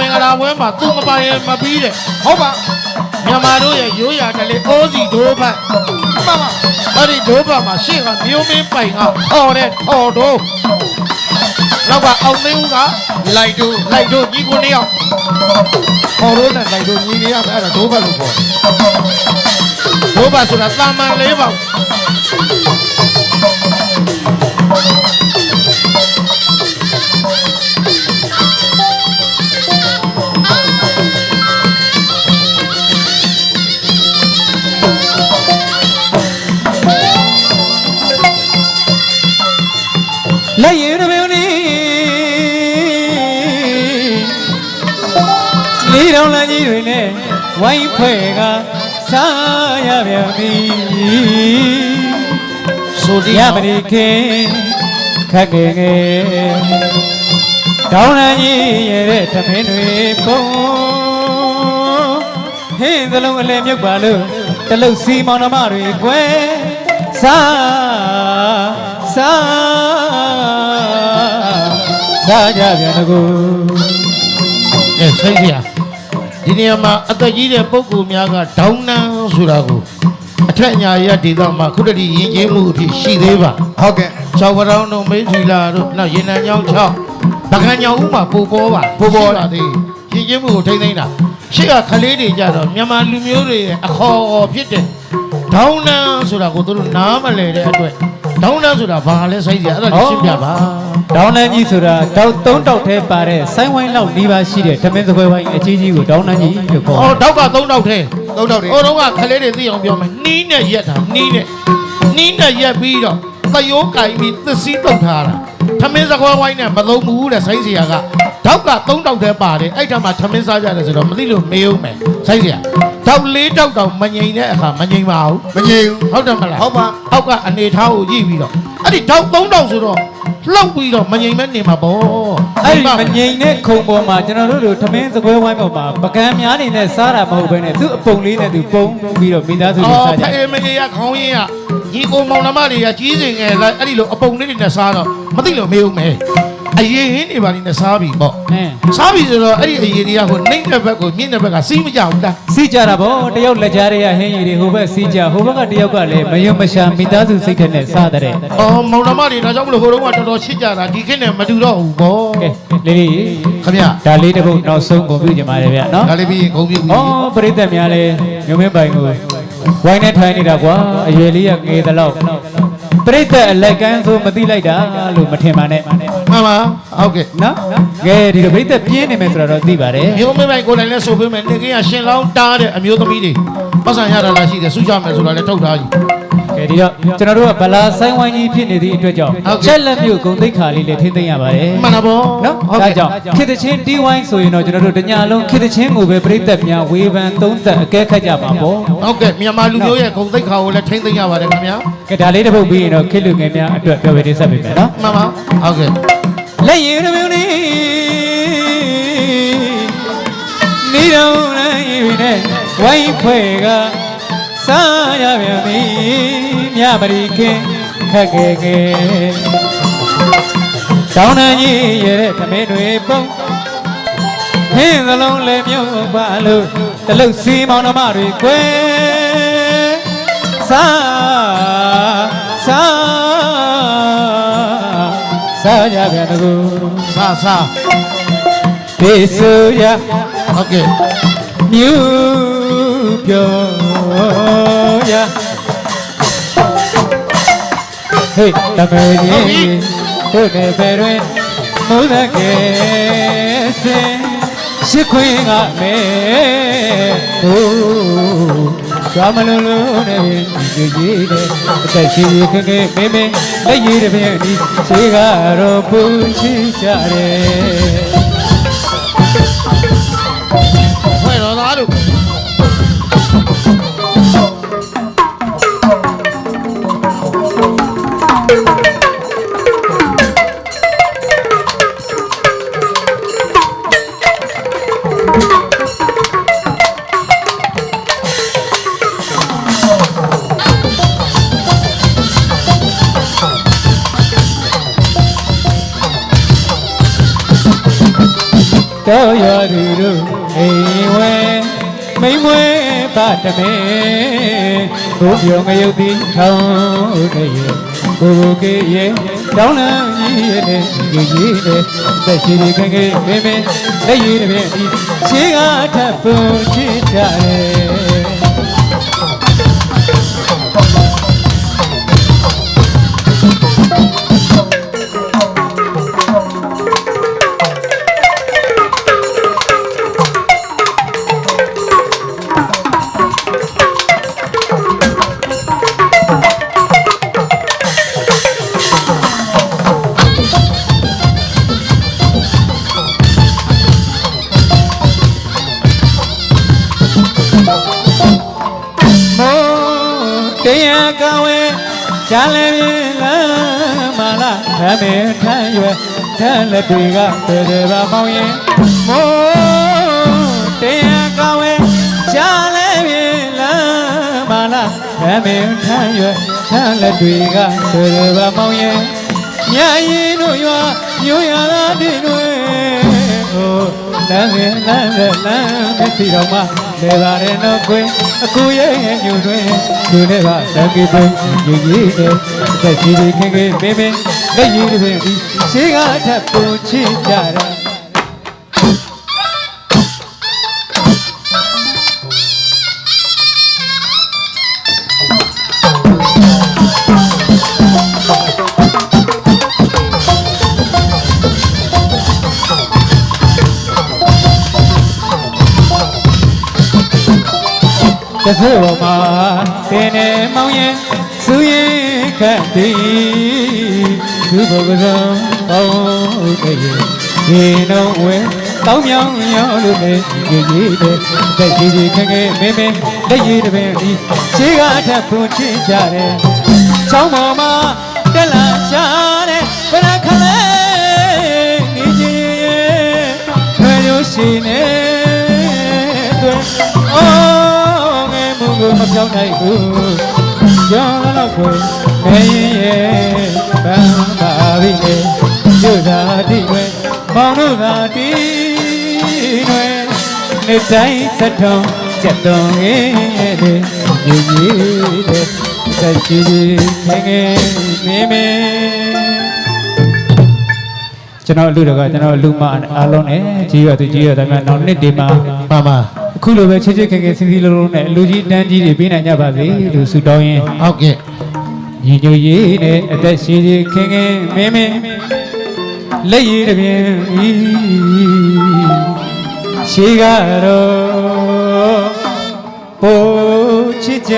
မင်္ဂလာပွဲမှာသူမပိုင်ရင်မပြီးတဲ့ဟုတ်ပါမြန်မာတို့ရဲ့ရိုးရာကလေးအိုးစီဒိုးဖတ်မှန်ပါအဲ့ဒီဒိုးဖတ်မှာရှေ့ကမျိုးမင်းပိုင်ကခေါ်တဲ့ခေါ်တော့နောက်ကအောင်သိန်းဦးကလိုက်တူလိုက်တို့ညီကိုနှစ်ယောက်ခေါ်တော့နဲ့လိုက်တို့ညီနေရမယ်အဲ့ဒါဒိုးဖတ်လို့ခေါ်တယ်ဒိုးဖတ်ဆိုတာတာမန်လေးပေါ့ လက်ရည်တစ်ပြုံးနေလေးတော်လမ်းကြီးတွေနဲ့ဝိုင်းဖွဲ့ကစားရပြန်ပြီဆိုဒီရပရိခင်ခက်ငယ်ငယ်တောင်းလမ်းကြီးရဲ့တဲ့သမင်းတွေပုံဟင်းသလုံးအလဲမြုပ်ပါလို့တလုတ်စီမောင်နှမတွေကွယ်စားစား စားကြပြန်တကူအဲဆိုင်းစရာဒီနေရာမှာအသက်ကြီးတဲ့ပုဂ္ဂိုလ်များကဒေါင်းနန်းဆိုတာကိုအထက်ညာရဒေသမှာခုတည်းရင်ကျင်းမှုအဖြစ်ရှိသေးပါဟုတ်ကဲ့ချောက်ပတောင်းတို့မိထီလာတို့နောက်ရင်နံညောင်း6ပကံညောင်းဦးမှာပူပေါ်ပါပူပေါ်လာသေးရင်ကျင်းမှုကိုထိမ့်သိမ့်တာရှေ့ကခလေးတွေကြတော့မြန်မာလူမျိုးတွေရဲ့အခေါ်အဝေါ်ဖြစ်တဲ့ဒေါင်းနန်းဆိုတာကိုသူတို့နားမလည်တဲ့အတွက် ဒေါင်းနန်းဆိုတာဘာလဲဆိုင်းစရာအဲ့ဒါလေးရှင်းပြပါဒေါင်းလန်းကြီးဆိုတာတောက်သုံးတောက်ထဲပါတဲ့ဆိုင်းဝိုင်းလောက်၄ပါးရှိတဲ့ဓမင်းသပွဲဝိုင်းအကြီးကြီးကိုဒေါင်းလန်းကြီးလို့ခေါ်အော်တောက်က3တောက်ထဲသုံးတော့တယ်ဟိုတော့ကခလေးတွေသိအောင်ပြောမယ်နီးနဲ့ရက်တာနီးနဲ့နီးနဲ့ရက်ပြီးတော့သရိုးကင်ပြီးသစ်စီးတုတ်ထားတာသမင်းစကွဲဝိုင်းနဲ့မသုံးဘူးတဲ့ဆိုင်းစရာက တောက်က3တောက်ထဲပါတယ်အဲ့ထမှာသမင်းစားကြတယ်ဆိုတော့မသိလို့မေးဦးမယ်ဆိုင်းစရာတောက်၄တောက်တောင်မငိန်တဲ့အခါမငိန်ပါဘူးမငြိမ်ဘူးဟုတ်တယ်မလားဟုတ်ပါအောက်ကအနေထားကိုကြည့်ပြီးတော့အဲ့ဒီတောက်3တောက်ဆိုတော့လှုပ်ပြီးတော့မငိန်မဲ့နေမှာပေါ့အဲ့ဒီမငိန်တဲ့ခုံပေါ်မှာကျွန်တော်တို့တို့ဓမင်းသပွဲဝိုင်းပေါ်မှာပကံများနေနဲ့စားတာမဟုတ်ဘဲနဲ့သူ့အပုံလေးနဲ့သူပုံပြီးတော့မိသားစုတွေအော်စားကြဖအေးမအေးရခေါင်းရင်းကညီကိုမောင်နှမတွေကကြီးစင်ငယ်လိုက်အဲ့ဒီလိုအပုံလေးတွေနဲ့စားတော့မသိလို့မေးဦးမယ် အရေးဟင်းတွေပါနေနဲ့စားပြီပေါ့အင်းစားပြီဆိုတော့အဲ့ဒီအရေးတွေကကိုနှိမ့်တဲ့ဘက်ကိုမြင့်တဲ့ဘက်ကစီးမကြဘူးလားစီးကြတာဗောတယောက်လက်ကြားတွေကဟင်းရည်တွေဟိုဘက်စီးကြဟိုဘက်ကတယောက်ကလည်းမယုံမရှာမိသားစုစိတ်ထဲနဲ့စားတဲ့ကဲအော်မောင်နှမတွေဒါကြောင့်မလို့ဟိုတုန်းကတော်တော်ချစ်ကြတာဒီခေတ်နဲ့မတူတော့ဘူးပေါ့လေးလေးခင်ဗျဒါလေးတစ်ပုတ်နောက်ဆုံးကုန်ပြုကြပါလေဗျနော်ဒါလေးပြီးရင်ဂုံပြူပြီဩပရိသတ်များလဲညုံမင်းပိုင်ကိုဝိုင်းနဲ့ထိုင်နေတာကွာအရွယ်လေးကငယ်သလောက်ပရိသတ်အလိုက်ကန်းဆိုမသိလိုက်တာလို့မထင်ပါနဲ့ မှန်ပါဟုတ်ကဲ့နော်ကဲဒီလိုပရိသတ်ပြင်းနေမယ်ဆိုတော့သိပါတယ်မျိုးမင်းမိုင်ကိုယ်တိုင်လည်းဆိုပေးမယ်နေကင်းကရှင်လောင်းတားတဲ့အမျိုးသမီးတွေပတ်စံရတာလားရှိတယ်စုကြမယ်ဆိုတာလည်းထုတ်ထားကြီးကဲဒီတော့ကျွန်တော်တို့ကဗလာဆိုင်ဝိုင်းကြီးဖြစ်နေသည့်အတွက်ကြောင့်ဟုတ်ကဲ့ချက်လက်မျိုးဂုံသိက္ခာလေးလည်းထိမ့်သိမ်းရပါတယ်မှန်တာပေါ့နော်ဟုတ်ဒါကဲ့ကြောင့်ခေတ္တချင်းတီးဝိုင်းဆိုရင်တော့ကျွန်တော်တို့တညာလုံးခေတ္တချင်းကိုပဲပြိသက်များဝေဖန်သုံးသပ်အကဲခတ်ကြပါပေါ့ဟုတ်ကဲ့မြန်မာလူမျိုးရဲ့ဂုံသိက္ခာကိုလည်းထိမ့်သိမ့်ရပါတယ်ခင်ဗျာကဲဒါလေးတစ်ပုတ်ပြီးရင်တော့ခေတ်လူငယ်များအတွက်ပြောပြတင်ဆက်ပေးမယ်နော်မှန်ပါဟုတ်ကဲ့ လက်ရည်တစ်မျိုးလေးနေတော့လည်းရည်နဲ့ဝိုင်းဖွဲ့ကစားရပြန်ပြီမြပရိခင်ခက်ခဲခဲတောင်းတကြီးရဲ့တဲ့သမင်းတွေပုံဟင်းသလုံးလည်းမြုပ်ပါလို့တလုတ်စီမောင်နှမတွေကွယ်စား စားစားကြပြန်တကူစစဒေဆိုရဟုတ်ကဲ့မြူပြောရဟေးတပည့်ကြီးတို့နေပဲတွင်မုဒကေစင်ရှိခွင်းကမဲဟိုး ကျွမ်းမလုံးလုံးနဲ့ဒီကြီးတဲ့အသက်ရှိရခက်ခဲမင်းမင်းလက်ရည်တစ်ပြည့်ဒီရှိကတော့ပူချီကြတယ်ဖွဲ့တော် တို့ကတော်ရသူတို့အိမ်ဝဲမိမ့်မွဲပါတမဲဘုပြောငရုတ်တိထောင်းတရေကိုကိုကေရေတောင်းလန်းကြီးရဲ့နဲ့ကြီးကြီးနဲ့သက်ရှိဒီခင်ခင်မင်းမင်းလက်ရည်တပြည့်ဒီခြေကထပ်ပုံချစ်ကြတယ် ရှားလည်းပြေလမ်းမလားဓမ္မေထမ်းရွယ်ထမ်းလက်တွေကပြေတယ်ပါမောင်ရင်မောတရားကဝဲရှားလည်းပြေလမ်းမလားဓမ္မေထမ်းရွယ်ထမ်းလက်တွေကပြေတယ်ပါမောင်ရင်ညာရင်တို့ရွာမြို့ရလာတဲ့တွေဟို လမ်းငယ်လမ်းငယ်လမ်းမျက်စီတော်မှာလေပါရဲ့တော့ကွယ်အကူရဲ့ညူတွင်သူနဲ့ပါသံကိပွင့်ယူကြီးနဲ့သက်ရှိဒီခင်ခင်မင်းမင်းလက်ရည်တွေဒီရှေးကထပ်ပူချစ်ကြတယ် တဆွေပေါ်မှာတင်းနေမောင်ရင်စူရင်ခတ်သည်သူဘုကစုံပေါင်းတည်းဒီနှုံးဝဲတောင်းမြောင်းရောလို့လေကြီးကြီးတဲ့တက်ကြီးကြီးခဲခဲမင်းမင်းလက်ရည်တပင်ဒီခြေကအထက်ပွန်ချစ်ကြတယ်ချောင်းပေါ်မှာတက်လာရှာတဲ့ဘယ်နှခလဲနေကြီးရဲ့ရွယ်ရိုးရှိနေ ကိုမပြောင်းနိုင်ဘူးကြောင်းတော့ကိုမင်းရဲ့ပန်းပါပြီလေကျုပ်သာတိဝဲမောင်တို့သာတိဝဲနေတိုင်းစက်ထုံစက်တုံးရဲ့တဲ့ညီကြီးတဲ့သက်ရှိခင်ငယ်မင်းမင်းကျွန်တော်အလူတော်ကကျွန်တော်လူမအားလုံးနဲ့ကြီးရသူကြီးရတဲ့များနောက်နှစ်ဒီမှာပါပါ အခုလိုပဲချစ်ချစ်ခင်ခင်စီစီလုံးလုံးနဲ့အလူကြီးတန်းကြီးတွေပေးနိုင်ကြပါစေလို့ဆုတောင်းရင်ဟုတ်ကဲ့ညီညွတ်ရေးနဲ့အသက်ရှိရှိခင်ခင်မင်းမင်းလက်ရည်တစ်ပြင်းဤရှိကတော့ပိုချစ်ကြ